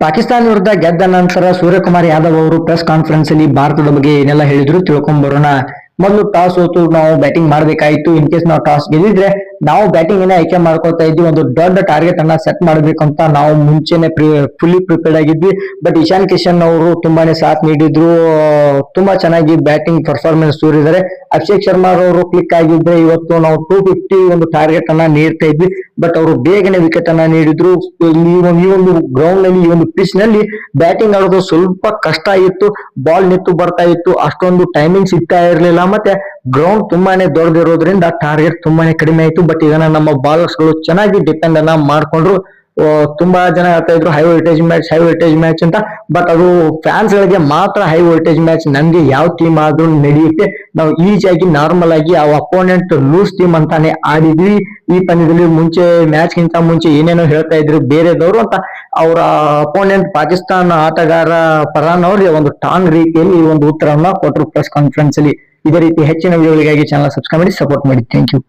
ಪಾಕಿಸ್ತಾನ ವಿರುದ್ಧ ಗೆದ್ದ ನಂತರ ಸೂರ್ಯಕುಮಾರ್ ಯಾದವ್ ಅವರು ಪ್ರೆಸ್ ಕಾನ್ಫರೆನ್ಸ್ ಅಲ್ಲಿ ಭಾರತದ ಬಗ್ಗೆ ಏನೆಲ್ಲ ಹೇಳಿದ್ರು ತಿಳ್ಕೊಂಡ್ ಬರೋಣ ಮೊದಲು ಟಾಸ್ ಹೋತು, ನಾವು ಬ್ಯಾಟಿಂಗ್ ಮಾಡ್ಬೇಕಾಯ್ತು. ಇನ್ ಕೇಸ್ ನಾವು ಟಾಸ್ ಗೆದ್ದಿದ್ರೆ, ನಾವು ಬ್ಯಾಟಿಂಗ್ ಏನೇ ಆಯ್ಕೆ ಮಾಡ್ಕೊಳ್ತಾ ಇದ್ವಿ, ಒಂದು ದೊಡ್ಡ ಟಾರ್ಗೆಟ್ ಅನ್ನ ಸೆಟ್ ಮಾಡ್ಬೇಕಂತ ನಾವು ಮುಂಚೆನೆ ಫುಲ್ಲಿ ಪ್ರಿಪೇರ್ಡ್ ಆಗಿದ್ವಿ. ಬಟ್ ಇಶಾನ್ ಕಿಶನ್ ಅವರು ತುಂಬಾನೇ ಸಾಥ್ ನೀಡಿದ್ರು. ತುಂಬಾ ಚೆನ್ನಾಗಿ ಬ್ಯಾಟಿಂಗ್ ಪರ್ಫಾರ್ಮೆನ್ಸ್ ತೋರಿದ್ದಾರೆ. ಅಭಿಷೇಕ್ ಶರ್ಮಾ ಅವರು ಕ್ಲಿಕ್ ಆಗಿದ್ರೆ ಇವತ್ತು ನಾವು ಟೂ ಫಿಫ್ಟಿ ಒಂದು ಟಾರ್ಗೆಟ್ ಅನ್ನ ನೀಡ್ತಾ ಇದ್ವಿ. ಬಟ್ ಅವರು ಬೇಗನೆ ವಿಕೆಟ್ ಅನ್ನ ನೀಡಿದ್ರು. ಈ ಒಂದು ಗ್ರೌಂಡ್ನಲ್ಲಿ, ಈ ಒಂದು ಪಿಚ್ನಲ್ಲಿ ಬ್ಯಾಟಿಂಗ್ ಆಡೋದು ಸ್ವಲ್ಪ ಕಷ್ಟ ಇತ್ತು. ಬಾಲ್ ನಿತ್ತು ಬರ್ತಾ ಇತ್ತು. ಅಷ್ಟೊಂದು ಟೈಮಿಂಗ್ ಸಿಗ್ತಾ ಇರಲಿಲ್ಲ. ಮತ್ತೆ ಗ್ರೌಂಡ್ ತುಂಬಾನೇ ದೊಡ್ಡದಿರೋದ್ರಿಂದ ಟಾರ್ಗೆಟ್ ತುಂಬಾನೇ ಕಡಿಮೆ ಆಯಿತು. ಬಟ್ ಇದನ್ನ ನಮ್ಮ ಬಾಲರ್ಸ್ಗಳು ಚೆನ್ನಾಗಿ ಡಿಪೆಂಡ್ ಅನ್ನ ಮಾಡ್ಕೊಂಡ್ರು. ತುಂಬಾ ಜನ ಹೇಳ್ತಾ ಇದ್ರು high voltage match high voltage match ಅಂತ. ಬಟ್ ಅದು ಫ್ಯಾನ್ಸ್ ಗಳಿಗೆ ಮಾತ್ರ ಹೈ ವೋಲ್ಟೇಜ್ ಮ್ಯಾಚ್ ನಮ್ಗೆ ಯಾವ ಟೀಮ್ ಆದ್ರೂ ನಡೆಯುತ್ತೆ. ನಾವು ಈಜಿಯಾಗಿ ನಾರ್ಮಲ್ ಆಗಿ ಆ ಅಪೋನೆಂಟ್ ಲೂಸ್ ಟೀಮ್ ಅಂತಾನೆ ಆಡಿದ್ವಿ. ಈ ಪಂದ್ಯದಲ್ಲಿ ಮುಂಚೆ ಮ್ಯಾಚ್ ಗಿಂತ ಮುಂಚೆ ಏನೇನೋ ಹೇಳ್ತಾ ಇದ್ರು ಬೇರೆದವರು ಅಂತ. ಅವರ ಅಪೋನೆಂಟ್ ಪಾಕಿಸ್ತಾನ ಆಟಗಾರ ಪರಾನ್ ಅವ್ರಿಗೆ ಒಂದು ಟಾಂಗ್ ರೀತಿಯಲ್ಲಿ ಈ ಒಂದು ಉತ್ತರವನ್ನ ಕೊಟ್ಟರು ಪ್ರೆಸ್ ಕಾನ್ಫರೆನ್ಸ್ ಅಲ್ಲಿ. ಇದೇ ರೀತಿ ಹೆಚ್ಚಿನ ವಿಡಿಯೋಗಳಿಗಾಗಿ ಚಾನಲ್ ಸಬ್ಸ್ಕ್ರೈಬ್ ಮಾಡಿ ಸಪೋರ್ಟ್ ಮಾಡಿ. Thank you